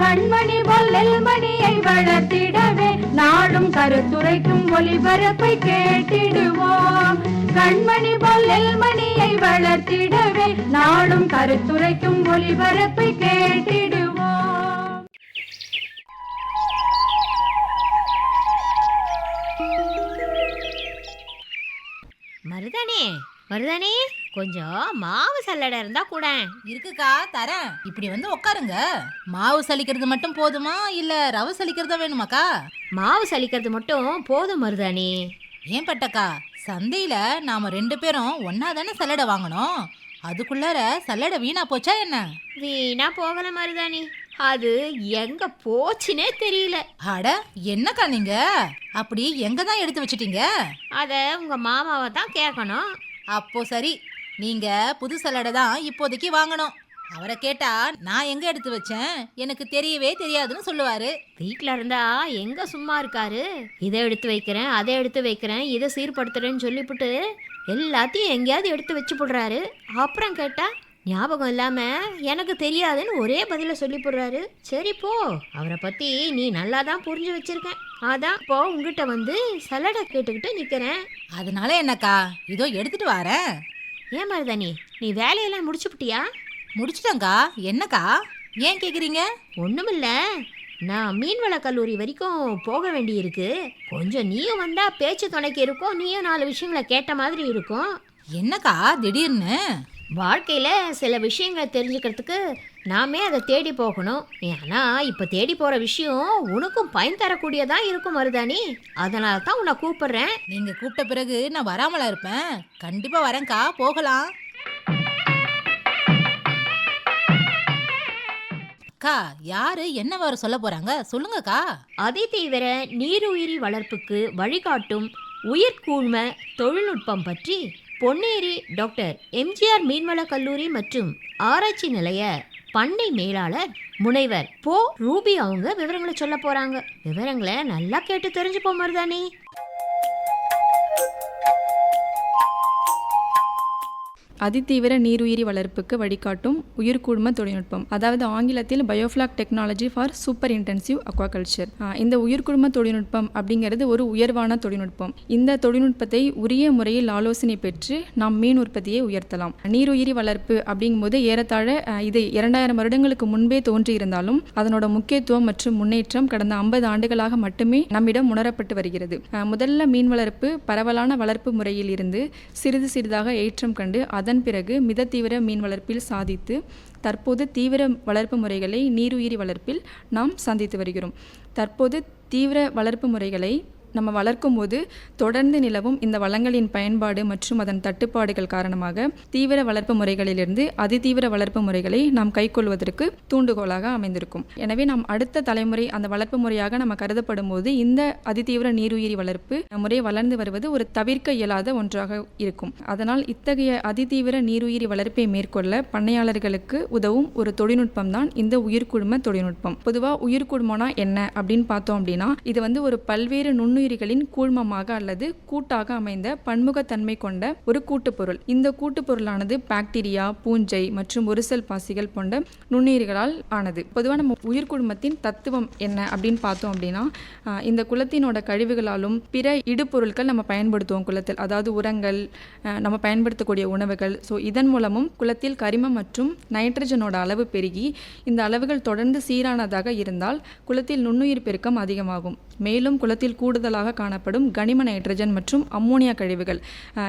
கண்மணி போல் நெல்மணியை வளர்த்திடவே நாடும் கருத்துரைக்கும் ஒளிபரப்பை கேட்டிடுவோம். கண்மணி போல் நெல்மணியை வளர்த்திடவே நாடும் கருத்துரைக்கும் ஒளிபரப்பை கேட்டிடுவோம். மருதானே மருதானே கொஞ்சம் மாவு சல்லடை இருந்தா கூட. இருக்குக்கா தரேன். இப்படி வந்து உட்காருங்க மாவு சலிக்கிறது மட்டும் போதுமா இல்ல ரவை சலிக்கிறதா வேணுமாக்கா? மாவு சலிக்கிறது மட்டும் போதும் மருதானே ஏன் பட்டக்கா? சந்தையில நாம ரெண்டு பேரும் ஒன்னா தானே சல்லடை வாங்கணும்? அதுக்குள்ளார சல்லடை வீணா போச்சா என்ன? வீணா போகல மருதானி அது எங்க போச்சுனே தெரியல. அட என்னக்கா நீங்க? அப்படி எங்க தான் எடுத்து வச்சிட்டீங்க? அத உங்க மாமாவை தான் கேட்கணும் அப்போ சரி நீங்க புது சல்லடை தான் இப்போதைக்கு வாங்கணும். அவரை கேட்டா நான் எங்க எடுத்து வச்சேன்? எனக்கு தெரியவே தெரியாதுன்னு சொல்லுவாரு. வீட்ல இருந்தா எங்க சும்மா இருக்காரு? இதை எடுத்து வைக்கிறேன் அதை எடுத்து வைக்கிறேன் இதை சீர்படுத்துறேன்னு சொல்லிவிட்டு எல்லாத்தையும் எங்கேயாவது எடுத்து வச்சு போடுறாரு. அப்புறம் கேட்டா ஞாபகம் இல்லாம எனக்கு தெரியாதுன்னு ஒரே பதில சொல்லி போடுறாரு. சரி போ அவரை பத்தி நீ நல்லா தான் புரிஞ்சு வச்சிருக்கேன். அதான் இப்போ உங்ககிட்ட வந்து சலடை கேட்டுக்கிட்டு நிக்கிறேன். அதனால என்னக்கா? இதோ எடுத்துட்டு வரேன். ஏன் மருதானி நீ வேலையெல்லாம் முடிச்சுப்புட்டியா? முடிச்சிட்டேங்க்கா என்னக்கா? ஏன் கேக்குறீங்க? ஒண்ணுமில்ல. நான் மீன்வள கல்லூரி வரைக்கும் போக வேண்டியிருக்கு. கொஞ்சம் நீயும் வந்தா பேச்சு துணைக்கு இருக்கும். நீயும் நாலு விஷயங்களை கேட்ட மாதிரி இருக்கும். என்னக்கா திடீர்னு? வாழ்க்கையில சில விஷயங்களை தெரிஞ்சுக்கிறதுக்கு நாமே அதை தேடி போகணும். ஏன்னா இப்ப தேடி போற விஷயம் உனக்கும் பயன் தரக்கூடியதா இருக்கும் மருதானி அதனால தான் உன்னை கூப்பிடுறேன். நீங்க கூப்பிட்ட பிறகு நான் வராமலா இருப்பேன். கண்டிப்பா வரேன்க்கா. போகலாம். அக்கா யாரு? என்ன வர சொல்ல போறாங்க? சொல்லுங்கக்கா. அதிதீவிர நீருயிரி வளர்ப்புக்கு வழிகாட்டும் உயிர்கூழ்ம தொழில்நுட்பம் பற்றி பொன்னேரி டாக்டர் எம்ஜிஆர் மீன்வள கல்லூரி மற்றும் ஆராய்ச்சி நிலைய பண்ணை மேலாளர் முனைவர் போ ரூபி அவங்க விவரங்களை சொல்ல போறாங்க. விவரங்களை நல்லா கேட்டு தெரிஞ்சுப்போம் மருதானி அதிதீவிர நீருயிரி வளர்ப்புக்கு வழிகாட்டும் உயிர்கூழ்ம தொழில்நுட்பம். அதாவது ஆங்கிலத்தில் biofloc technology for super intensive aquaculture இந்த உயிர்கூழ்ம தொழில்நுட்பம் அப்படிங்கிறது ஒரு உயர்வான தொழில்நுட்பம். இந்த தொழில்நுட்பத்தை உரிய முறையில் ஆலோசனை பெற்று நாம் மீன் உற்பத்தியை உயர்த்தலாம். நீருயிரி வளர்ப்பு அப்படிங்கும்போது ஏறத்தாழ இது இரண்டாயிரம் வருடங்களுக்கு முன்பே தோன்றியிருந்தாலும் அதனோட முக்கியத்துவம் மற்றும் முன்னேற்றம் கடந்த ஐம்பது ஆண்டுகளாக மட்டுமே நம்மிடம் உணரப்பட்டு வருகிறது. முதல்ல மீன் வளர்ப்பு பரவலான வளர்ப்பு முறையில் இருந்து சிறிது சிறிதாக ஏற்றம் கண்டு அது அதன் பிறகு மித தீவிர மீன் வளர்ப்பில் சாதித்து தற்போது தீவிர வளர்ப்பு முறைகளை நீருயிரி வளர்ப்பில் நாம் சந்தித்து வருகிறோம். தற்போது தீவிர வளர்ப்பு முறைகளை நம்ம வளர்க்கும் போது தொடர்ந்து நிலவும் இந்த வளங்களின் பயன்பாடு மற்றும் அதன் தட்டுப்பாடுகள் காரணமாக தீவிர வளர்ப்பு முறைகளிலிருந்து அதிதீவிர வளர்ப்பு முறைகளை நாம் கைக்கொள்வதற்கு தூண்டுகோலாக அமைந்திருக்கும். எனவே நாம் அடுத்த தலைமுறை அந்த வளர்ப்பு முறையாக நம்ம கருதப்படும் போது இந்த அதிதீவிர நீருயிரி வளர்ப்பு முறை வளர்ந்து வருவது ஒரு தவிர்க்க இயலாத ஒன்றாக இருக்கும். அதனால் இத்தகைய அதிதீவிர நீருயிரி வளர்ப்பை மேற்கொள்ள பண்ணையாளர்களுக்கு உதவும் ஒரு தொழில்நுட்பம் தான் இந்த உயிர்குழும தொழில்நுட்பம். பொதுவாக உயிர்குழுமம்னா என்ன அப்படின்னு பார்த்தோம் அப்படின்னா இது வந்து ஒரு பல்வேறு நுண்ணுயிரிகளின் கூழ்மமாக அல்லது கூட்டாக அமைந்த பன்முகத்தன்மை கொண்ட ஒரு கூட்டுப்பொருள். இந்த கூட்டுப்பொருளானது பாக்டீரியா பூஞ்சை மற்றும் ஒருசல் பாசிகள் போன்ற நுண்ணுயிரிகளால் ஆனது. பொதுவாக நம்ம உயிர்குழுமத்தின் தத்துவம் என்ன அப்படின்னு பார்த்தோம் அப்படின்னா இந்த குலத்தினோட கழிவுகளாலும் பிற இடுபொருட்கள் நம்ம பயன்படுத்துவோம் குலத்தில். அதாவது உரங்கள் நம்ம பயன்படுத்தக்கூடிய உணவுகள். ஸோ இதன் மூலமும் குலத்தில் கரிமம் மற்றும் நைட்ரஜனோட அளவு பெருகி இந்த அளவுகள் தொடர்ந்து சீரானதாக இருந்தால் குலத்தில் நுண்ணுயிர் பெருக்கம் அதிகமாகும். மேலும் குளத்தில் கூடுதலாக காணப்படும் கனிம நைட்ரஜன் மற்றும் அம்மோனியா கழிவுகள்.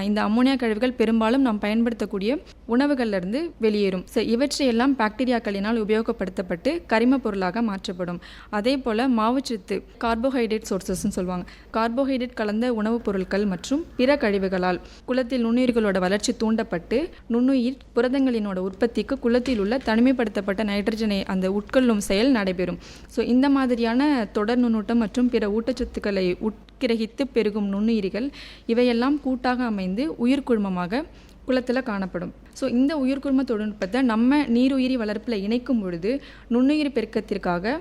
இந்த அம்மோனியா கழிவுகள் பெரும்பாலும் நாம் பயன்படுத்தக்கூடிய உணவுகளிலிருந்து வெளியேறும். ஸோ இவற்றையெல்லாம் பாக்டீரியாக்களினால் உபயோகப்படுத்தப்பட்டு கரிம பொருளாக மாற்றப்படும். அதே போல் மாவுச்சத்து கார்போஹைட்ரேட் சோர்சஸ்ன்னு சொல்லுவாங்க. கார்போஹைட்ரேட் கலந்த உணவுப் பொருட்கள் மற்றும் பிற கழிவுகளால் குளத்தில் நுண்ணுயிர்களோட வளர்ச்சி தூண்டப்பட்டு நுண்ணுயிர் புரதங்களினோட உற்பத்திக்கு குளத்தில் உள்ள தனிமைப்படுத்தப்பட்ட நைட்ரஜனை அந்த உட்கொள்ளும் செயல் நடைபெறும். ஸோ இந்த மாதிரியான தொடர் நுண்ணூட்டம் மற்றும் பிற ஊட்டச்சத்துக்களை உட்கிரகித்து பெருகும் நுண்ணுயிரிகள் இவையெல்லாம் கூட்டாக அமைந்து உயிர்குழுமமாக குளத்தில் காணப்படும். ஸோ இந்த உயிர்குழும தொழில்நுட்பத்தை நம்ம நீருயிரி வளர்ப்பில் இணைக்கும் பொழுது நுண்ணுயிர் பெருக்கத்திற்காக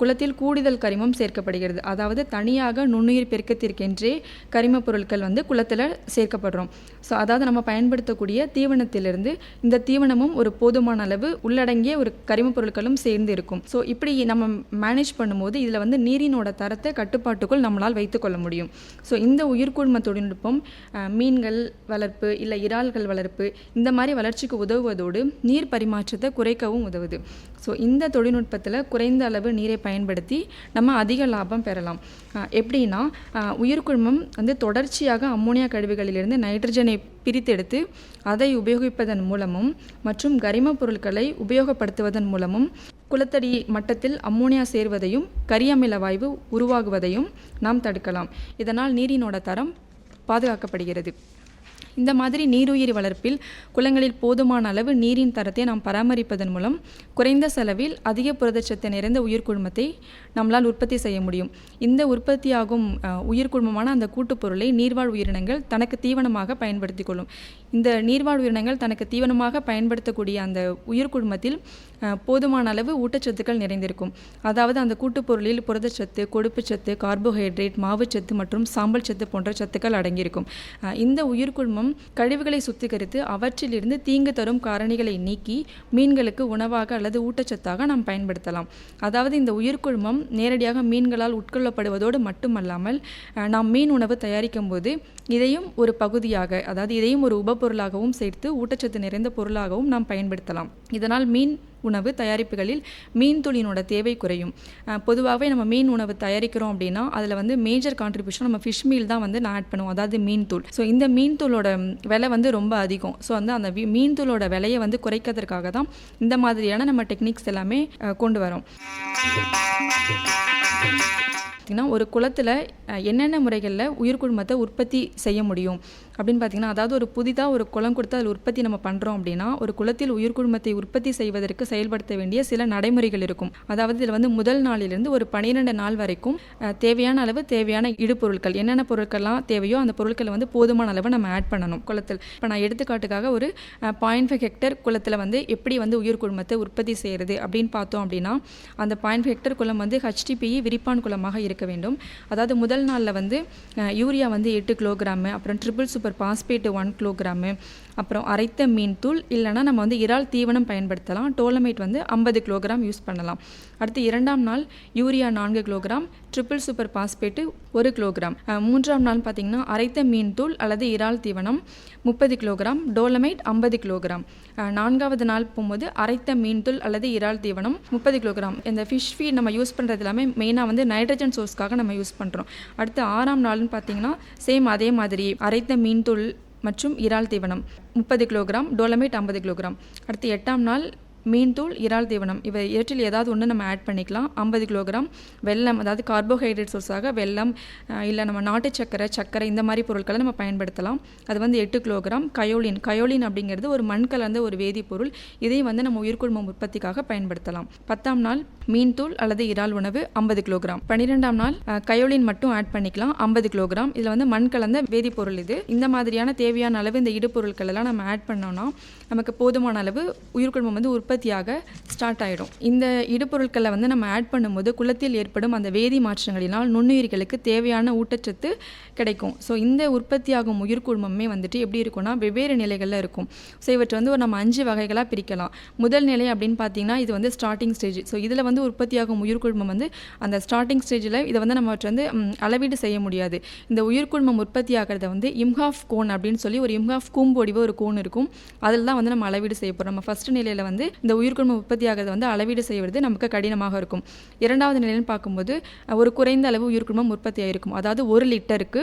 குளத்தில் கூடுதல் கரிமம் சேர்க்கப்படுகிறது. அதாவது தனியாக நுண்ணுயிர் பெருக்கத்திற்கென்றே கரிமப் பொருட்கள் வந்து குளத்தில் சேர்க்கப்படுறோம். ஸோ அதாவது நம்ம பயன்படுத்தக்கூடிய தீவனத்திலிருந்து இந்த தீவனமும் ஒரு போதுமான அளவு உள்ளடங்கிய ஒரு கரிமப் பொருட்களும் சேர்ந்து இருக்கும். ஸோ இப்படி நம்ம மேனேஜ் பண்ணும்போது இதில் வந்து நீரினோட தரத்தை கட்டுப்பாட்டுக்குள் நம்மளால் வைத்துக்கொள்ள முடியும். ஸோ இந்த உயிர்குழும தொழில்நுட்பம் மீன்கள் வளர்ப்பு இல்லை இறால்கள் வளர்ப்பு இந்த மாதிரி வளர்ச்சிக்கு உதவுவதோடு நீர் பரிமாற்றத்தை குறைக்கவும் உதவுது. ஸோ இந்த தொழில்நுட்பத்தில் குறைந்த அளவு நீரை பயன்படுத்தி நம்ம அதிக லாபம் பெறலாம். எப்படின்னா உயிர்குழுமம் வந்து தொடர்ச்சியாக அம்மோனியா கழிவுகளிலிருந்து நைட்ரஜனை பிரித்தெடுத்து அதை உபயோகிப்பதன் மூலமும் மற்றும் கரிமப் பொருட்களை உபயோகப்படுத்துவதன் மூலமும் குளத்தடி மட்டத்தில் அம்மோனியா சேர்வதையும் கரியமில வாயு உருவாகுவதையும் நாம் தடுக்கலாம். இதனால் நீரினோட தரம் பாதுகாக்கப்படுகிறது. இந்த மாதிரி நீருயிரி வளர்ப்பில் குளங்களில் போதுமான அளவு நீரின் தரத்தை நாம் பராமரிப்பதன் மூலம் குறைந்த செலவில் அதிக புரதச்சத்து நிறைந்த உயிர்க்குழுமத்தை நம்மளால் உற்பத்தி செய்ய முடியும். இந்த உற்பத்தியாகும் உயிர் குழுமமான அந்த கூட்டுப் பொருளை நீர்வாழ் உயிரினங்கள் தனக்கு தீவனமாக பயன்படுத்திக் கொள்ளும். இந்த நீர்வாழ் உயிரினங்கள் தனக்கு தீவனமாக பயன்படுத்தக்கூடிய அந்த உயிர் குழுமத்தில் போதுமான அளவு ஊட்டச்சத்துக்கள் நிறைந்திருக்கும். அதாவது அந்த கூட்டுப்பொருளில் புரதச்சத்து கொழுப்புச்சத்து கார்போஹைட்ரேட் மாவுச்சத்து மற்றும் சாம்பல் சத்து போன்ற சத்துக்கள் அடங்கியிருக்கும். இந்த உயிர் குழும உயிர்க்குழுமம் கழிவுகளை சுத்திகரித்து அவற்றிலிருந்து தீங்கு தரும் காரணிகளை நீக்கி மீன்களுக்கு உணவாக அல்லது ஊட்டச்சத்தாக நாம் பயன்படுத்தலாம். அதாவது இந்த உயிர்க்குழுமம் நேரடியாக மீன்களால் உட்கொள்ளப்படுவதோடு மட்டுமல்லாமல் நாம் மீன் உணவு தயாரிக்கும் போது இதையும் ஒரு பகுதியாக அதாவது இதையும் ஒரு உபப்பொருளாகவும் சேர்த்து ஊட்டச்சத்து நிறைந்த பொருளாகவும் நாம் பயன்படுத்தலாம். இதனால் மீன் உணவு தயாரிப்புகளில் மீன் துளியினோட தேவை குறையும். பொதுவாகவே நம்ம மீன் உணவு தயாரிக்கிறோம் அப்படின்னா அதில் வந்து மேஜர் கான்ட்ரிபியூஷன் நம்ம ஃபிஷ் மீல் தான் வந்து நான் ஆட் பண்ணுவோம். அதாவது மீன் தூள். ஸோ இந்த மீன் தூளோட விலை வந்து ரொம்ப அதிகம். ஸோ வந்து அந்த மீன் தூளோட விலையை வந்து குறைக்கிறதுக்காக தான் இந்த மாதிரியான நம்ம டெக்னிக்ஸ் எல்லாமே கொண்டு வரோம். பார்த்திங்கன்னா ஒரு குளத்தில் என்னென்ன முறைகளில் உயிர்குழுமத்தை உற்பத்தி செய்ய முடியும்? அப்படின்னு பார்த்தீங்கன்னா அதாவது ஒரு புதிதாக ஒரு குளம் கொடுத்து அதில் உற்பத்தி நம்ம பண்ணுறோம் அப்படின்னா ஒரு குளத்தில் உயிர் குழுமத்தை உற்பத்தி செய்வதற்கு செயல்படுத்த வேண்டிய சில நடைமுறைகள் இருக்கும். அதாவது இதில் வந்து முதல் நாளிலிருந்து ஒரு பன்னிரெண்டு நாள் வரைக்கும் தேவையான அளவு தேவையான இடுபொருட்கள் என்னென்ன பொருட்கள்லாம் தேவையோ அந்த பொருட்களை வந்து போதுமான அளவு நம்ம ஆட் பண்ணணும் குளத்தில். இப்போ நான் எடுத்துக்காட்டுக்காக ஒரு பாயிண்ட் ஃபைவ் ஹெக்டர் குளத்தில் வந்து எப்படி வந்து உயிர் குழுமத்தை உற்பத்தி செய்கிறது அப்படின்னு பார்த்தோம் அப்படின்னா அந்த பாயிண்ட் ஹெக்டர் குளம் வந்து ஹெச்டிபிஇ விரிப்பான் குளமாக இருக்க வேண்டும். அதாவது முதல் நாளில் வந்து யூரியா வந்து எட்டு கிலோகிராமு அப்புறம் triple super phosphate one kilogram அப்புறம் அரைத்த மீன் தூள் இல்லைன்னா நம்ம வந்து இறால் தீவனம் பயன்படுத்தலாம். டோலமைட் வந்து ஐம்பது கிலோகிராம் யூஸ் பண்ணலாம். அடுத்து இரண்டாம் நாள் யூரியா நான்கு கிலோகிராம் ட்ரிபிள் சூப்பர் பாஸ்பேட்டு ஒரு கிலோகிராம். மூன்றாம் நாள் பார்த்திங்கன்னா அரைத்த மீன் தூள் அல்லது இறால் தீவனம் முப்பது கிலோகிராம் டோலமைட் ஐம்பது கிலோகிராம். நான்காவது நாள் போகும்போது அரைத்த மீன் தூள் அல்லது இறால் தீவனம் முப்பது கிலோகிராம். இந்த ஃபிஷ் ஃபீட் நம்ம யூஸ் பண்ணுறது எல்லாமே மெயினாக வந்து நைட்ரஜன் சோர்ஸ்க்காக நம்ம யூஸ் பண்ணுறோம் அடுத்து ஆறாம் நாள்னு பார்த்தீங்கன்னா சேம் அதே மாதிரி அரைத்த மீன் தூள் மற்றும் இறால் தீவனம் முப்பது கிலோகிராம் டோலமைட் ஐம்பது கிலோகிராம். அடுத்து எட்டாம் நாள் மீன்தூள் இறால் தீவனம். இவை இவற்றில் ஏதாவது ஒன்று நம்ம ஆட் பண்ணிக்கலாம். ஐம்பது கிலோகிராம் வெல்லம் அதாவது கார்போஹைட்ரேட் சோர்ஸாக வெல்லம் இல்லை நம்ம நாட்டு சக்கரை சக்கரை இந்த மாதிரி பொருட்களை நம்ம பயன்படுத்தலாம். அது வந்து எட்டு கிலோகிராம். கயோலின் கயோலின் அப்படிங்கிறது ஒரு மண் கலந்த ஒரு வேதிப்பொருள். இதையும் வந்து நம்ம உயிர்குழுமம் உற்பத்திக்காக பயன்படுத்தலாம். பத்தாம் நாள் மீன்தூள் அல்லது இறால் உணவு ஐம்பது கிலோகிராம். பன்னிரெண்டாம் நாள் கயோலின் மட்டும் ஆட் பண்ணிக்கலாம். ஐம்பது கிலோகிராம். இதில் வந்து மண் கலந்த வேதிப்பொருள் இது. இந்த மாதிரியான தேவையான அளவு இந்த இடுபொருட்கள் எல்லாம் நம்ம ஆட் பண்ணோம்னா நமக்கு போதுமான அளவு உயிர்குழுமம் வந்து உற்பத்தி உற்பத்தியாக ஸ்டார்ட் ஆகிடும் இந்த இடுபொருட்களை வந்து நம்ம ஆட் பண்ணும்போது குளத்தில் ஏற்படும் அந்த வேதி மாற்றங்களினால் நுண்ணுயிர்களுக்கு தேவையான ஊட்டச்சத்து கிடைக்கும். ஸோ இந்த உற்பத்தியாகும் உயிர்க்குழுமமே வந்துட்டு எப்படி இருக்கும்னா வெவ்வேறு நிலைகளில் இருக்கும். ஸோ இவற்றை வந்து ஒரு நம்ம அஞ்சு வகைகளாக பிரிக்கலாம். முதல் நிலை அப்படின்னு பார்த்தீங்கன்னா இது வந்து ஸ்டார்டிங் ஸ்டேஜ் ஸோ இதில் வந்து உற்பத்தியாகும் உயிர்குழுமம் வந்து அந்த ஸ்டார்டிங் ஸ்டேஜில் இதை வந்து நம்ம வந்து அளவீடு செய்ய முடியாது. இந்த உயிர்குழுமம் உற்பத்தி ஆகிறத வந்து இம்ஹாஃப் கோன் அப்படின்னு சொல்லி ஒரு இம்ஹாஃப் கூம்பொடிவு ஒரு கோன் இருக்கும். அதில் தான் வந்து நம்ம அளவீடு செய்ய போகிறோம் நம்ம ஃபர்ஸ்ட் நிலையில் வந்து இந்த உயிர்க்குழுமம் உற்பத்தி ஆகிறத வந்து அளவீடு செய்வது நமக்கு கடினமாக இருக்கும். இரண்டாவது நிலைன்னு பார்க்கும்போது ஒரு குறைந்த அளவு உயிர்க்குழுமம் உற்பத்தி ஆகிருக்கும் அதாவது ஒரு லிட்டருக்கு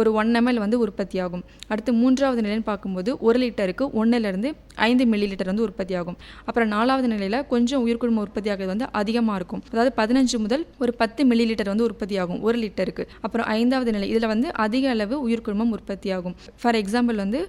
ஒரு ஒன் எம்எல் வந்து உற்பத்தி ஆகும் அடுத்து மூன்றாவது நிலைன்னு பார்க்கும்போது ஒரு லிட்டருக்கு ஒன்றிலிருந்து ஐந்து மில்லி லிட்டர் வந்து உற்பத்தி ஆகும் அப்புறம் நாலாவது நிலையில் கொஞ்சம் உயிர்குழும உற்பத்தி ஆகிறது வந்து அதிகமாக இருக்கும். அதாவது பதினஞ்சு முதல் ஒரு பத்து மில்லி லிட்டர் வந்து உற்பத்தி ஆகும் ஒரு லிட்டருக்கு. அப்புறம் ஐந்தாவது நிலை இதில் வந்து அதிக அளவு உயிர்குழுமம் உற்பத்தி ஆகும் ஃபார் எக்ஸாம்பிள் வந்து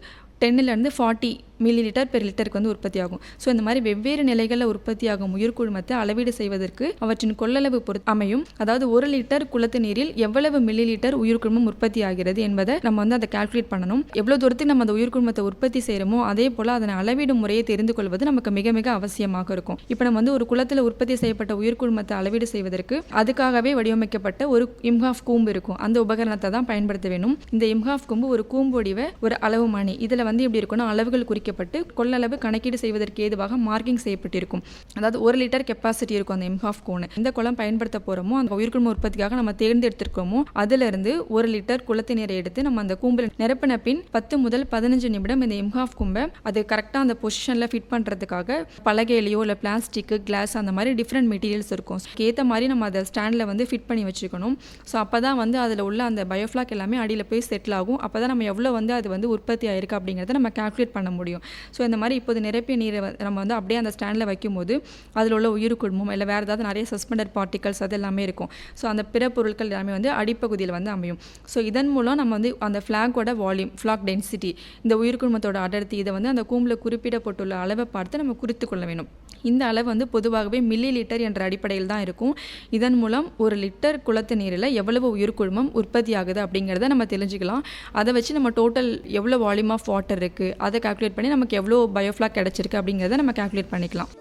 டென்னிலேருந்து ஃபார்ட்டி மில்லி லிட்டர் பெர் லிட்டருக்கு வந்து உற்பத்தி ஆகும் ஸோ இந்த மாதிரி வெவ்வேறு நிலைகளில் உற்பத்தியாகும் உயிர்க்குழுமத்தை அளவீடு செய்வதற்கு அவற்றின் கொள்ளளவு பொறுத்து அமையும். அதாவது ஒரு லிட்டர் குளத்து நீரில் எவ்வளவு மில்லி லிட்டர் உயிர்குழுமம் உற்பத்தி ஆகிறது என்பதை நம்ம வந்து அதை கால்குலேட் பண்ணணும். எவ்வளோ தூரத்துக்கு நம்ம அந்த உயிர்க்குழுமத்தை உற்பத்தி செய்கிறோமோ அதே போல் அதனை அளவீடும் முறையை தெரிந்து கொள்வது நமக்கு மிக மிக அவசியமாக இருக்கும். இப்போ நம்ம வந்து ஒரு குளத்தில் உற்பத்தி செய்யப்பட்ட உயிர்க்குழுமத்தை அளவீடு செய்வதற்கு அதுக்காகவே வடிவமைக்கப்பட்ட ஒரு இம்ஹாஃப் கூம்பு இருக்கும். அந்த உபகரணத்தை தான் பயன்படுத்த வேணும். இந்த இம்ஹாஃப் கூம்பு ஒரு கூம்பு வடிவ ஒரு அளவு மணி. இதில் வந்து எப்படி இருக்குன்னா அளவுகள் குறிக்க குறிக்கப்பட்டு கொள்ளளவு கணக்கீடு செய்வதற்கு ஏதுவாக மார்க்கிங் செய்யப்பட்டிருக்கும். அதாவது ஒரு லிட்டர் கெப்பாசிட்டி இருக்கும் அந்த எம்ஹாஃப் கோனு இந்த குளம் பயன்படுத்த போகிறோமோ அந்த உயிர்க்குழும உற்பத்திக்காக நம்ம தேர்ந்தெடுத்திருக்கோமோ அதிலிருந்து ஒரு லிட்டர் குளத்து நீரை எடுத்து நம்ம அந்த கூம்பில் நிரப்பின பின் பத்து முதல் பதினஞ்சு நிமிடம் இந்த எம்ஹாஃப் கும்பை அது கரெக்டாக அந்த பொசிஷனில் ஃபிட் பண்ணுறதுக்காக பலகையிலையோ இல்லை பிளாஸ்டிக்கு கிளாஸ் அந்த மாதிரி டிஃப்ரெண்ட் மெட்டீரியல்ஸ் இருக்கும். ஏற்ற மாதிரி நம்ம அதை ஸ்டாண்டில் வந்து ஃபிட் பண்ணி வச்சுக்கணும். ஸோ அப்போ தான் வந்து அதில் உள்ள அந்த பயோஃப்ளாக் எல்லாமே அடியில் போய் செட்டில் ஆகும். அப்போ தான் நம்ம எவ்வளோ வந்து அது வந்து உற்பத்தி ஆயிருக்கு அப்படிங்கிறத நம்ம கால்குலேட் பண்ண முடியும். ஸோ இந்த மாதிரி இப்போது நிரப்பிய நீரை நம்ம வந்து அப்படியே அந்த ஸ்டாண்டில் வைக்கும்போது அதில் உள்ள உயிர் குடும்பம் இல்லை வேறு ஏதாவது நிறைய சஸ்பெண்டட் பார்ட்டிகல்ஸ் அது எல்லாமே இருக்கும். ஸோ அந்த பிற பொருட்கள் எல்லாமே வந்து அடிப்பகுதியில் வந்து அமையும். ஸோ இதன் மூலம் நம்ம வந்து அந்த ஃப்ளாகோட வால்யூம் ஃப்ளாக் டென்சிட்டி இந்த உயிர்குழுமத்தோட அடர்த்தி இதை வந்து அந்த கூம்பில் குறிப்பிடப்பட்டுள்ள அளவை பார்த்து நம்ம குறித்து கொள்ள வேணும் இந்த அளவு வந்து பொதுவாகவே மில்லி லிட்டர் என்ற அடிப்படையில் தான் இருக்கும். இதன் மூலம் ஒரு லிட்டர் குளத்து நீரில் எவ்வளவு உயிர்குழுமம் உற்பத்தி ஆகுது அப்படிங்கிறத நம்ம தெரிஞ்சுக்கலாம். அதை வச்சு நம்ம டோட்டல் எவ்வளோ வால்யூம் ஆஃப் வாட்டர் இருக்குது அதை கால்குலேட் பண்ணி நமக்கு எவ்வளோ பயோஃப்ளாக் கிடச்சிருக்கு அப்படிங்கிறத நம்ம கேல்குலேட் பண்ணிக்கலாம்.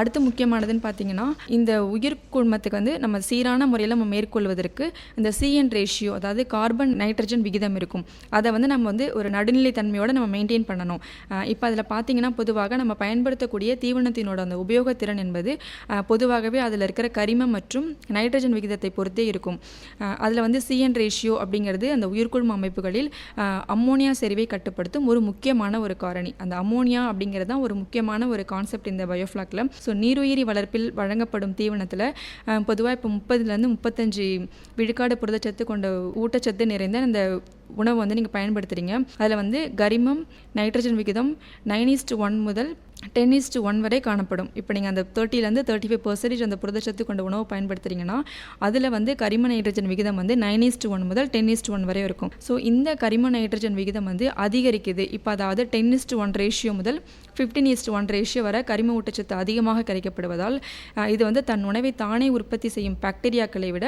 அடுத்து முக்கியமானதுன்னு பார்த்தீங்கன்னா இந்த உயிர் குழுமத்துக்கு வந்து நம்ம சீரான முறையில் நம்ம மேற்கொள்வதற்கு இந்த சிஎன் ரேஷியோ அதாவது கார்பன் நைட்ரஜன் விகிதம் இருக்கும். அதை வந்து நம்ம வந்து ஒரு நடுநிலை தன்மையோடு நம்ம மெயின்டைன் பண்ணணும். இப்போ அதில் பார்த்தீங்கன்னா பொதுவாக நம்ம பயன்படுத்தக்கூடிய தீவனத்தினோட அந்த உபயோகத்திறன் என்பது பொதுவாகவே அதில் இருக்கிற கரிமம் மற்றும் நைட்ரஜன் விகிதத்தை பொறுத்தே இருக்கும். அதில் வந்து சிஎன் ரேஷியோ அப்படிங்கிறது அந்த உயிர்குழும அமைப்புகளில் அம்மோனியா செறிவை கட்டுப்படுத்தும் ஒரு முக்கியமான ஒரு காரணி. அந்த அம்மோனியா அப்படிங்கிறது தான் ஒரு முக்கியமான ஒரு கான்செப்ட் இந்த பயோஃப்ளாக்ல ஸோ நீருயிரி வளர்ப்பில் வழங்கப்படும் தீவனத்தில் பொதுவாக இப்போ முப்பதுலேருந்து முப்பத்தஞ்சு விழுக்காடு புரதச்சத்து கொண்ட ஊட்டச்சத்து நிறைந்த அந்த உணவு வந்து நீங்கள் பயன்படுத்துகிறீங்க அதில் வந்து கரிமம் நைட்ரஜன் விகிதம் நைன் ஈஸ்ட் ஒன் முதல் டென் ஈஸ்ட் ஒன் வரை காணப்படும். இப்போ நீங்கள் அந்த தேர்ட்டிலேருந்து தேர்ட்டி ஃபைவ் பர்சன்டேஜ் அந்த புரதச்சத்து கொண்ட உணவு பயன்படுத்துகிறீங்கன்னா அதில் வந்து கரிம நைட்ரஜன் விகிதம் வந்து நைன் ஈஸ்ட் ஒன் முதல் டென் ஈஸ்ட் ஒன் வரை இருக்கும். ஸோ இந்த கரிம நைட்ரஜன் விகிதம் வந்து அதிகரிக்குது. இப்போ அதாவது ten is to one ratio முதல் fifteen is to one ratio வரை கரிம ஊட்டச்சத்து அதிகமாக கிடைக்கப்படுவதால் இது வந்து தன் உணவை தானே உற்பத்தி செய்யும் பாக்டீரியாக்களை விட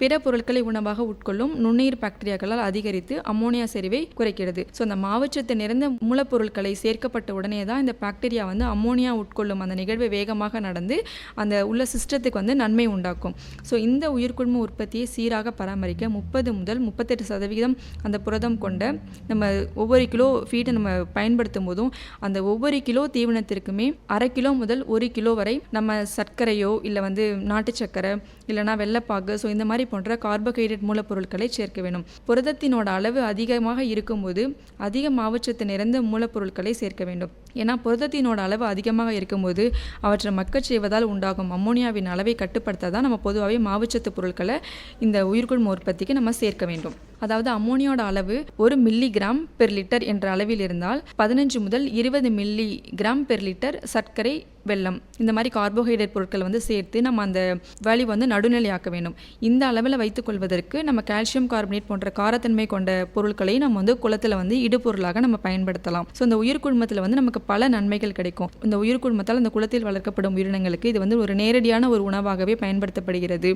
பிற பொருட்களை உணவாக உட்கொள்ளும் நுண்ணுயிர் பாக்டீரியாக்களால் அதிகரித்து அம்மோனியா செறிவை குறைக்கிறது. ஸோ அந்த மாவுச்சத்து நிறைந்த மூலப்பொருட்களை சேர்க்கப்பட்ட உடனே தான் இந்த பாக்டீரியா வந்து அம்மோனியா உட்கொள்ளும் அந்த நிகழ்வு வேகமாக நடந்து அந்த உள்ள சிஸ்டத்துக்கு வந்து நன்மை உண்டாக்கும். ஸோ இந்த உயிர்குழும உற்பத்தியை சீராக பராமரிக்க முப்பது முதல் முப்பத்தெட்டு சதவிகிதம் அந்த புரதம் கொண்ட நம்ம ஒவ்வொரு கிலோ ஃபீட்டை நம்ம பயன்படுத்தும் போதும் அந்த ஒவ்வொரு கிலோ தீவனத்திற்குமே அரை கிலோ முதல் ஒரு கிலோ வரை நம்ம சர்க்கரையோ இல்லை வந்து நாட்டு சர்க்கரை இல்லைனா வெள்ளப்பாகு ஸோ இந்த மாதிரி போன்ற கார்போஹைட்ரேட் மூலப்பொருட்களை சேர்க்க வேணும். புரதத்தினோட அளவு அதிகமாக இருக்கும்போது அதிக மாவுச்சத்து நிறைந்த மூலப்பொருட்களை சேர்க்க வேண்டும். ஏன்னா புரதத்தினோட அளவு அதிகமாக இருக்கும்போது அவற்றை மக்கச் செய்வதால் உண்டாகும் அம்மோனியாவின் அளவை கட்டுப்படுத்த தான் நம்ம பொதுவாகவே மாவுச்சத்து பொருட்களை இந்த உயிர்குழும உற்பத்திக்கு நம்ம சேர்க்க வேண்டும். அதாவது அம்மோனியோட அளவு ஒரு மில்லி கிராம் பெர் லிட்டர் என்ற அளவில் இருந்தால் பதினஞ்சு முதல் இருபது மில்லி கிராம் பெர் லிட்டர் சர்க்கரை வெல்லம் இந்த மாதிரி கார்போஹைட்ரேட் பொருட்களை வந்து சேர்த்து நம்ம அந்த வேல்யூ வந்து நடுநிலையாக்க வேண்டும். இந்த அளவில் வைத்துக்கொள்வதற்கு நம்ம கால்சியம் கார்பனேட் போன்ற காரத்தன்மை கொண்ட பொருட்களை நம்ம வந்து குளத்தில் வந்து இடுபொருளாக நம்ம பயன்படுத்தலாம். ஸோ இந்த உயிர்க்குழுமத்தில் வந்து நமக்கு பல நன்மைகள் கிடைக்கும். இந்த உயிர்க்குழுமத்தால் அந்த குளத்தில் வளர்க்கப்படும் உயிரினங்களுக்கு இது வந்து ஒரு நேரடியான ஒரு உணவாகவே பயன்படுத்தப்படுகிறது.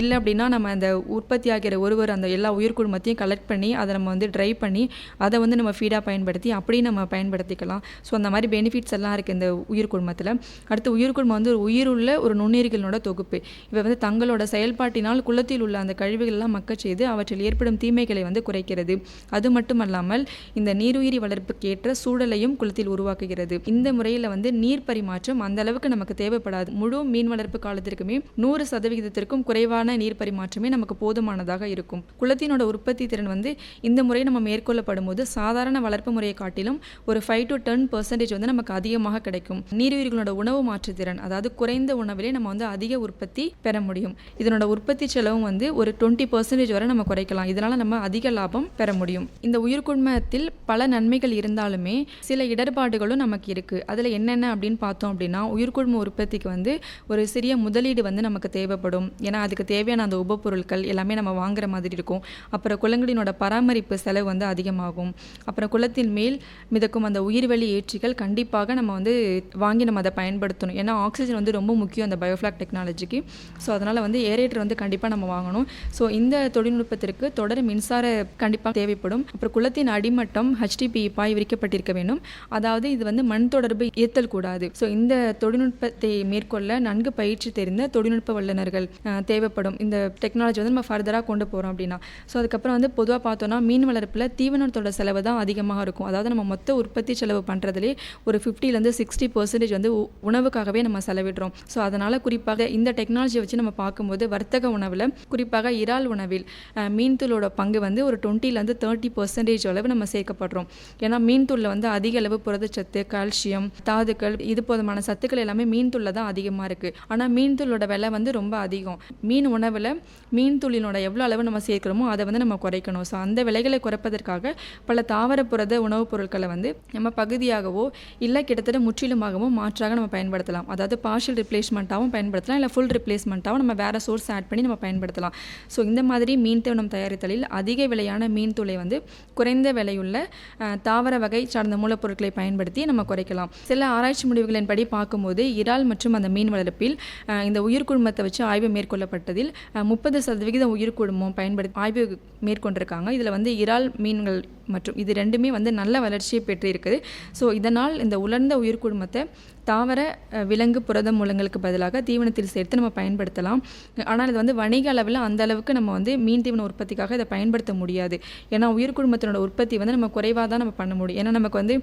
இல்லை அப்படின்னா நம்ம அந்த உற்பத்தி ஆகிற ஒருவர் அந்த எல்லா உயிர்க்குழுமத்தையும் கலெக்ட் பண்ணி அதை நம்ம வந்து ட்ரை பண்ணி அதை வந்து நம்ம ஃபீடாக பயன்படுத்தி அப்படியே நம்ம பயன்படுத்திக்கலாம். ஸோ அந்த மாதிரி பெனிஃபிட்ஸ் எல்லாம் இருக்குது இந்த உயிர் குழுமத்தில் அடுத்து உயிர் குழுமம் வந்து ஒரு உயிருள்ள ஒரு நுண்ணுயிர்களோட தொகுப்பு. இவை வந்து தங்களோட செயல்பாட்டினால் குளத்தில் உள்ள அந்த கழிவுகள்லாம் மக்கச் செய்து அவற்றில் ஏற்படும் தீமைகளை வந்து குறைக்கிறது. அது மட்டுமல்லாமல் இந்த நீருயிரி வளர்ப்புக்கு ஏற்ற சூழலையும் குளத்தில் உருவாக்குகிறது. இந்த முறையில் வந்து நீர் பரிமாற்றம் அந்த அளவுக்கு நமக்கு தேவைப்படாது. முழு மீன் வளர்ப்பு காலத்திற்குமே நூறு சதவிகிதத்திற்கும் குறைவான நீர் பரிமாற்றமே நமக்கு போதுமானதாக இருக்கும். குளத்தினோட உற்பத்தி திறன் வந்து இந்த முறை நம்ம மேற்கொள்ளப்படும் போது சாதாரண வளர்ப்பு முறையை காட்டிலும் ஒரு ஃபைவ் டு டென் பர்சன்டேஜ் வந்து நமக்கு அதிகமாக கிடைக்கும். நீருயிர்கள் உணவு மாற்றுத்திறன் அதாவது குறைந்த உணவிலே நம்ம வந்து அதிக உற்பத்தி பெற முடியும். இதனோட உற்பத்தி செலவும் வந்து ஒரு டுவெண்ட்டி பர்சன்டேஜ் வரை நம்ம குறைக்கலாம். இதனால் நம்ம அதிக லாபம் பெற முடியும். இந்த உயிர்குண்மத்தில் பல நன்மைகள் இருந்தாலுமே சில இடர்பாடு பயன்பாடுகளும் நமக்கு இருக்குது அதில் என்னென்ன அப்படின்னு பார்த்தோம் அப்படின்னா உயிர்குழும உற்பத்திக்கு வந்து ஒரு சிறிய முதலீடு வந்து நமக்கு தேவைப்படும். ஏன்னா அதுக்கு தேவையான அந்த உபப்பொருட்கள் எல்லாமே நம்ம வாங்குற மாதிரி இருக்கும். அப்புறம் குளங்களினோட பராமரிப்பு செலவு வந்து அதிகமாகும். அப்புறம் குளத்தின் மேல் மிதக்கும் அந்த உயிர்வெளி ஏற்றிகள் கண்டிப்பாக நம்ம வந்து வாங்கி நம்ம அதை பயன்படுத்தணும். ஏன்னா ஆக்சிஜன் வந்து ரொம்ப முக்கியம் அந்த பயோஃப்ளாக் டெக்னாலஜிக்கு. ஸோ அதனால் வந்து ஏரேட்டர் வந்து கண்டிப்பாக நம்ம வாங்கணும். ஸோ இந்த தொழில்நுட்பத்திற்கு தொடர் மின்சார கண்டிப்பாக தேவைப்படும். அப்புறம் குளத்தின் அடிமட்டம் ஹெச்டிபி பாய் விரிக்கப்பட்டிருக்க வேண்டும். அதாவது இது வந்து மண் தொடர்பு ஏத்தல் கூடாது. ஸோ இந்த தொழில்நுட்பத்தை மேற்கொள்ள நன்கு பயிற்சி தெரிந்த தொழில்நுட்ப வல்லுநர்கள் தேவைப்படும். இந்த டெக்னாலஜி வந்து நம்ம ஃபர்தராக கொண்டு போகிறோம் அப்படின்னா. ஸோ அதுக்கப்புறம் வந்து பொதுவாக பார்த்தோன்னா மீன் வளர்ப்பில் தீவனத்தோட செலவு தான் அதிகமாக இருக்கும். அதாவது நம்ம மொத்த உற்பத்தி செலவு பண்ணுறதுலே ஒரு ஃபிஃப்டிலேருந்து சிக்ஸ்டி பர்சன்டேஜ் வந்து உணவுக்காகவே நம்ம செலவிடுறோம். ஸோ அதனால் குறிப்பாக இந்த டெக்னாலஜியை வச்சு நம்ம பார்க்கும்போது வர்த்தக உணவில் குறிப்பாக இறால் உணவில் மீன்தூளோட பங்கு வந்து ஒரு டுவெண்ட்டிலேருந்து தேர்ட்டி பர்சன்டேஜ் அளவு நம்ம சேர்க்கப்படுறோம். ஏன்னா மீன்தூளில் வந்து அதிக அளவு புரதச்சத்து கால்சியம் தாதுக்கள் இது போதுமான சத்துக்கள் எல்லாமே மீன் தூளில் தான் அதிகமாக இருக்குது ஆனால் மீன் தூளோட விலை வந்து ரொம்ப அதிகம். மீன் உணவில் மீன் தூளினோட எவ்வளோ அளவு நம்ம சேர்க்குறோமோ அதை வந்து நம்ம குறைக்கணும். ஸோ அந்த விலைகளை குறைப்பதற்காக பல தாவர புரத உணவுப் பொருட்களை வந்து நம்ம பகுதியாகவோ இல்லை கிட்டத்தட்ட முற்றிலுமாகவோ மாற்றாக நம்ம பயன்படுத்தலாம். அதாவது பார்ஷியல் ரிப்ளேஸ்மெண்ட்டாகவும் பயன்படுத்தலாம் இல்லை ஃபுல் ரிப்ளேஸ்மெண்ட்டாகவும் நம்ம வேறு சோர்ஸ் ஆட் பண்ணி நம்ம பயன்படுத்தலாம். ஸோ இந்த மாதிரி மீன் தீவனம் தயாரித்தலில் அதிக விலையான மீன் தூளை வந்து குறைந்த விலையுள்ள தாவர வகை சார்ந்த மூலப்பொருட்களை பயன்படுத்தி நம்ம குறைக்கலாம். சில ஆராய்ச்சி முடிவுகளின்படி பார்க்கும்போது இறால் மற்றும் அந்த மீன் வளர்ப்பில் இந்த உயிர்குழுமத்தை வச்சு ஆய்வு மேற்கொள்ளப்பட்டதில் முப்பது சதவிகிதம் உயிர்குழுமம் பயன்படுத்தி ஆய்வு மேற்கொண்டிருக்காங்க. இதில் வந்து இறால் மீன்கள் மற்றும் இது ரெண்டுமே வந்து நல்ல வளர்ச்சியை பெற்றிருக்குது. ஸோ இதனால் இந்த உலர்ந்த உயிர்குழுமத்தை தாவர விலங்கு புரத மூலங்களுக்கு பதிலாக தீவனத்தில் சேர்த்து நம்ம பயன்படுத்தலாம். ஆனால் இது வந்து வணிக அளவில் அந்த அளவுக்கு நம்ம வந்து மீன் தீவன உற்பத்திக்காக இதை பயன்படுத்த முடியாது. ஏன்னா உயிர் குடும்பத்தினோட உற்பத்தி வந்து நம்ம குறைவாக தான் நம்ம பண்ண முடியும். ஏன்னா நமக்கு வந்து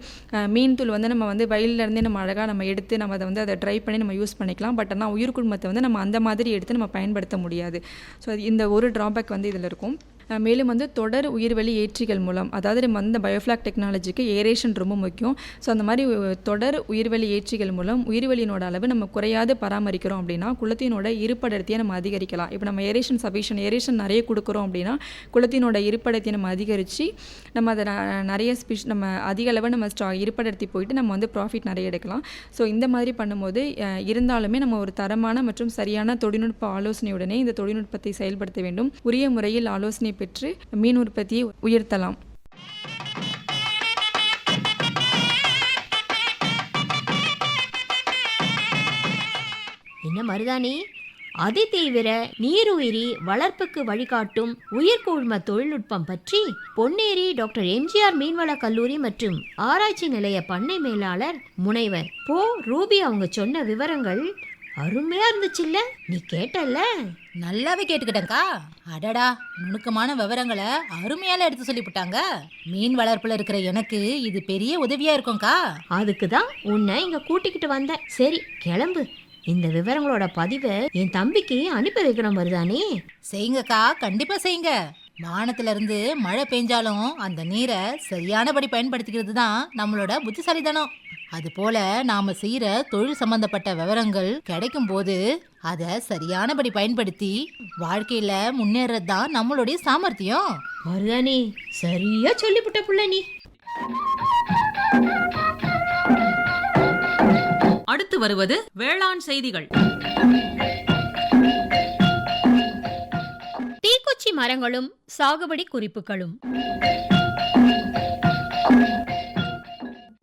மீன் தூள் வந்து நம்ம வந்து வயலிலேருந்தே நம்ம அழகாக நம்ம எடுத்து நம்ம அதை வந்து அதை ட்ரை பண்ணி நம்ம யூஸ் பண்ணிக்கலாம். பட் ஆனால் உயிர் குடும்பத்தை வந்து நம்ம அந்த மாதிரி எடுத்து நம்ம பயன்படுத்த முடியாது. ஸோ இந்த ஒரு ட்ராபேக் வந்து இதில் இருக்கும். மேலும் வந்து தொடர் உயிர்வெளி ஏற்றிகள் மூலம் அதாவது நம்ம அந்த பயோஃப்ளாக் டெக்னாலஜிக்கு ஏரேஷன் ரொம்ப முக்கியம். ஸோ அந்த மாதிரி தொடர் உயிர்வெளி ஏற்றிகள் மூலம் உயிர்வெளியினோட அளவு நம்ம குறையாது பராமரிக்கிறோம் அப்படின்னா குளத்தினோட இருப்படத்தையே நம்ம அதிகரிக்கலாம். இப்போ நம்ம ஏரேஷன் சபிஷன் ஏரேஷன் நிறைய கொடுக்குறோம் அப்படின்னா குளத்தினோட இருப்படத்தை நம்ம அதிகரித்து நம்ம அதை ந- நிறைய ஸ்பிஷ் நம்ம அதிக அளவு நம்ம ஸ்டா இருப்படத்தி போயிட்டு நம்ம வந்து ப்ராஃபிட் நிறைய எடுக்கலாம். ஸோ இந்த மாதிரி பண்ணும்போது இருந்தாலுமே நம்ம ஒரு தரமான மற்றும் சரியான தொழில்நுட்ப ஆலோசனையுடனே இந்த தொழில்நுட்பத்தை செயல்படுத்த வேண்டும். உரிய முறையில் ஆலோசனை பெற்று மீன் உற்பத்தியை உயர்த்தலாம். என்ன மருதாணி? அதிதீவிர நீருயிரி வளர்ப்புக்கு வழிகாட்டும் உயிர்கூழ்ம தொழில்நுட்பம் பற்றி பொன்னேரி டாக்டர் எம்ஜிஆர் மீன்வள கல்லூரி மற்றும் ஆராய்ச்சி நிலைய பண்ணை மேலாளர் முனைவர் போ ரூபி அவங்க சொன்ன விவரங்கள் அருமையா இருந்துச்சுல்ல. நீ கேட்டல்ல? நல்லாவே கேட்டுக்கிட்டேன்க்கா. அடடா நுணுக்கமான விவரங்களை அருமையால எடுத்து சொல்லிவிட்டாங்க. மீன் வளர்ப்புல இருக்கிற எனக்கு இது பெரிய உதவியா இருக்கும்க்கா. அதுக்கு தான் உன்னை இங்க கூட்டிக்கிட்டு வந்தேன். சரி கிளம்பு. இந்த விவரங்களோட பதிவை என் தம்பிக்கு அனுப்பி வைக்கணும் மருதாணி செய்யுங்கக்கா கண்டிப்பா செய்யுங்க. வானத்துல இருந்து மழை பெஞ்சாலும் அந்த நீரை சரியானபடி பயன்படுத்திக்கிறது தான் நம்மளோட புத்திசாலித்தனம். அது போல நாம செய்யற தொழில் சம்பந்தப்பட்ட விவரங்கள் கிடைக்கும் போது அதை சரியானபடி பயன்படுத்தி வாழ்க்கையில முன்னேறது தான் நம்மளுடைய சாமர்த்தியம். மருதாணி சரியா சொல்லிவிட்ட புள்ள நீ. அடுத்து வருவது வேளாண் செய்திகள். தீக்குச்சி மரங்களும் சாகுபடி குறிப்புகளும்.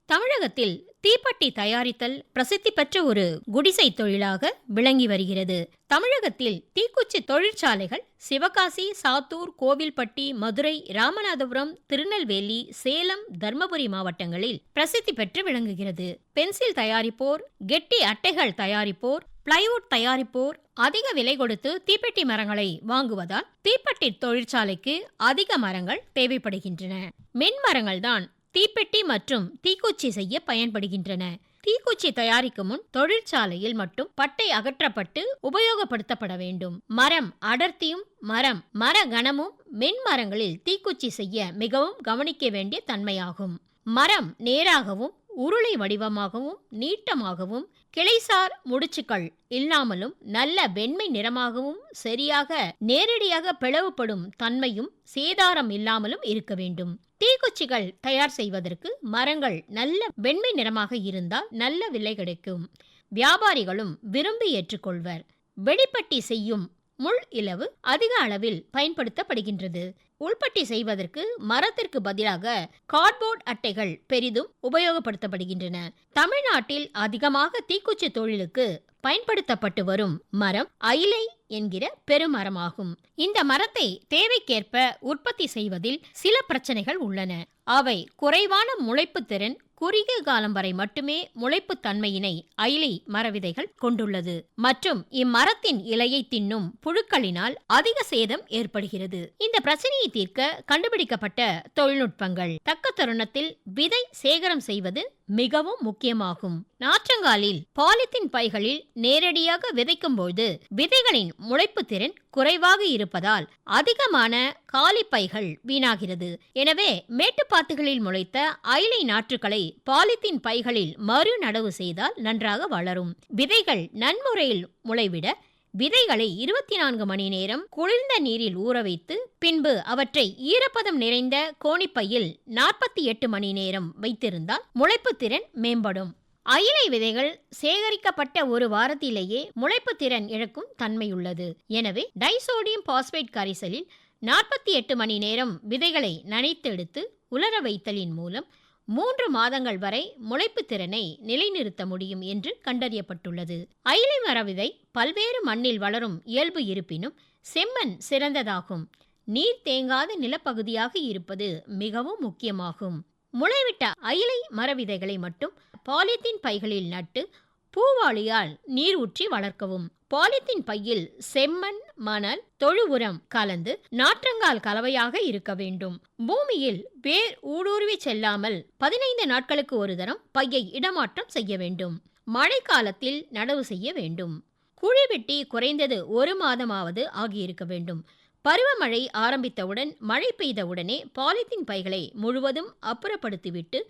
தமிழகத்தில் தீப்பெட்டி தயாரித்தல் பிரசித்தி பெற்ற ஒரு குடிசை தொழிலாக விளங்கி வருகிறது. தமிழகத்தில் தீக்குச்சி தொழிற்சாலைகள் சிவகாசி சாத்தூர் கோவில்பட்டி மதுரை ராமநாதபுரம் திருநெல்வேலி சேலம் தர்மபுரி மாவட்டங்களில் பிரசித்தி பெற்று விளங்குகிறது. பென்சில் தயாரிப்போர் கெட்டி அட்டைகள் தயாரிப்போர் பிளைவுட் தயாரிப்போர் அதிக விலை கொடுத்து தீப்பெட்டி மரங்களை வாங்குவதால் தீப்பெட்டி தொழிற்சாலைக்கு அதிக மரங்கள் தேவைப்படுகின்றன. மென்மரங்கள் தான் தீப்பெட்டி மற்றும் தீக்குச்சி செய்ய பயன்படுகின்றன. தீக்குச்சி தயாரிக்கும் முன் தொழிற்சாலையில் மட்டும் பட்டை அகற்றப்பட்டு உபயோகப்படுத்தப்பட வேண்டும். மரம் அடர்த்தியும் மரம் மர கனமும் மென்மரங்களில் தீக்குச்சி செய்ய மிகவும் கவனிக்க வேண்டிய தன்மையாகும். மரம் நேராகவும் உருளை வடிவமாகவும் நீட்டமாகவும் கிளைசார் முடிச்சுக்கள் இல்லாமலும் நல்ல வெண்மை நிறமாகவும் சரியாக நேரடியாக பிளவுபடும் தன்மையும் சேதாரம் இல்லாமலும் இருக்க வேண்டும். தீக்குச்சிகள் தயார் செய்வதற்கு மரங்கள் நல்ல வெண்மை நிறமாக இருந்தால் நல்ல விலை கிடைக்கும். வியாபாரிகளும் விரும்பி ஏற்றுக்கொள்வர். வெளிப்பட்டி செய்யும் முள் இலவு அதிக அளவில் பயன்படுத்தப்படுகின்றது. உள்பட்டி செய்வதற்கு மரத்திற்கு பதிலாக கார்ட்போர்ட் அட்டைகள் பெரிதும் உபயோகப்படுத்தப்படுகின்றன. தமிழ்நாட்டில் அதிகமாக தீக்குச்சி தொழிலுக்கு பயன்படுத்தப்பட்டு வரும் மரம் அயிலை என்கிற பெருமரமாகும். இந்த மரத்தை தேவைக்கேற்ப உற்பத்தி செய்வதில் சில பிரச்சனைகள் உள்ளன. அவை குறைவான முளைப்பு திறன் குறுகிய காலம் வரை மட்டுமே முளைப்பு தன்மையினை அயிலை மரவிதைகள் கொண்டுள்ளது. மற்றும் இம்மரத்தின் இலையை தின்னும் புழுக்களினால் அதிக சேதம் ஏற்படுகிறது. இந்த பிரச்சனையை தீர்க்க கண்டுபிடிக்கப்பட்ட தொழில்நுட்பங்கள். தக்க தருணத்தில் விதை சேகரம் செய்வது மிகவும் முக்கியமாகும். நாற்றங்காலில் பாலித்தீன் பைகளில் நேரடியாக விதைக்கும் போது விதைகளின் முளைப்பு திறன் குறைவாக இருப்பதால் அதிகமான காலி பைகள் வீணாகிறது. எனவே மேட்டுப்பாத்துகளில் முளைத்த ஐலை நாற்றுகளை பாலித்தீன் பைகளில் மறு நடவு செய்தால் நன்றாக வளரும். விதைகள் நன்முறையில் முளைவிட விதைகளை இருபத்தி நான்கு மணி நேரம் குளிர்ந்த நீரில் ஊற வைத்து பின்பு அவற்றை ஈரப்பதம் நிறைந்த கோணிப்பையில் நாற்பத்தி எட்டு மணி நேரம் வைத்திருந்தால் முளைப்பு திறன் மேம்படும். அயிலை விதைகள் சேகரிக்கப்பட்ட ஒரு வாரத்திலேயே முளைப்பு திறன் இழக்கும் தன்மையுள்ளது. எனவே டைசோடியம் பாஸ்பேட் கரைசலில் நாற்பத்தி எட்டு மணி நேரம் விதைகளை நனைத்தெடுத்து உலர வைத்தலின் மூலம் மூன்று மாதங்கள் வரை முளைப்பு திறனை நிலைநிறுத்த முடியும் என்று கண்டறியப்பட்டுள்ளது. அயிலை மரவிதை பல்வேறு மண்ணில் வளரும் இயல்பு இருப்பினும் செம்மண் சிறந்ததாகும். நீர் தேங்காத நிலப்பகுதியாக இருப்பது மிகவும் முக்கியமாகும். முளைவிட்ட அயிலை மரவிதைகளை மட்டும் பாலித்தீன் பைகளில் நட்டு பூவாளியால் நீர் ஊற்றி வளர்க்கவும். பாலித்தீன் பையில் செம்மண் மணல் தொழு உரம் கலந்து நாற்றங்கால் கலவையாக இருக்க வேண்டும். பூமியில் வேர் ஊடுருவி செல்லாமல் பதினைந்து நாட்களுக்கு ஒரு தரம் பையை இடமாற்றம் செய்ய வேண்டும். மழைக்காலத்தில் நடவு செய்ய வேண்டும். குழி வெட்டி குறைந்தது ஒரு மாதமாவது ஆகியிருக்க வேண்டும். பருவமழை ஆரம்பித்தவுடன் மழை பெய்தவுடனே பாலித்தீன் பைகளை முழுவதும் அப்புறப்படுத்திவிட்டு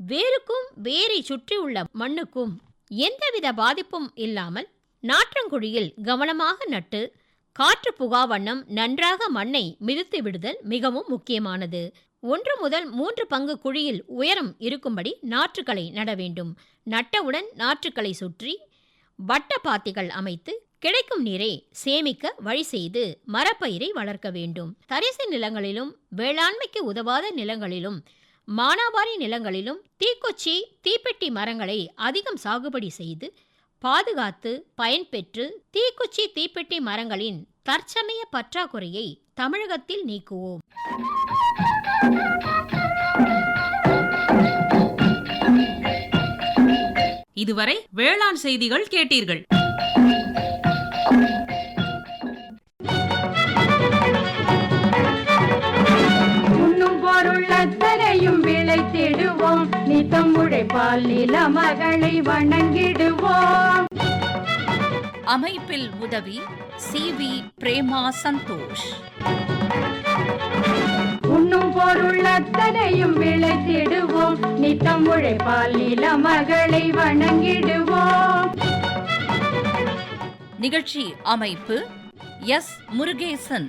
வேருக்கும் வேரை சுற்றியுள்ள மண்ணுக்கும் எந்தவித பாதிப்பும் இல்லாமல் நாற்றங்குழியில் கவனமாக நட்டு காற்று புகா வண்ணம் நன்றாக மண்ணை மிதித்து விடுதல் மிகவும் முக்கியமானது. ஒன்று முதல் மூன்று பங்கு குழியில் உயரம் இருக்கும்படி நாற்றுக்களை நட வேண்டும். நட்டவுடன் நாற்றுக்களை சுற்றி வட்ட பாத்திகள் அமைத்து கிடைக்கும் நீரை சேமிக்க வழி செய்து மரப்பயிரை வளர்க்க வேண்டும். தரிசு நிலங்களிலும் வேளாண்மைக்கு உதவாத நிலங்களிலும் மானாவாரி நிலங்களிலும் தீக்கொச்சி தீப்பெட்டி மரங்களை அதிகம் சாகுபடி செய்து பாதுகாத்து பயன்பெற்று தீக்குச்சி தீப்பெட்டி மரங்களின் தற்சமய பற்றாக்குறையை தமிழகத்தில் நீக்குவோம். இதுவரை வேளாண் செய்திகள் கேட்டீர்கள். அத்தனையும் விளைத்திடுவோம் நித்தம் உழைப்பால் நில மகளை வணங்கிடுவோம். அமைப்பில் உதவி சி வி பிரேமா சந்தோஷ். உண்ணும் பொருள் அத்தனையும் விளைத்திடுவோம் நித்தம் உழைப்பால் நில மகளை வணங்கிடுவோம். நிகழ்ச்சி அமைப்பு எஸ் முருகேசன்.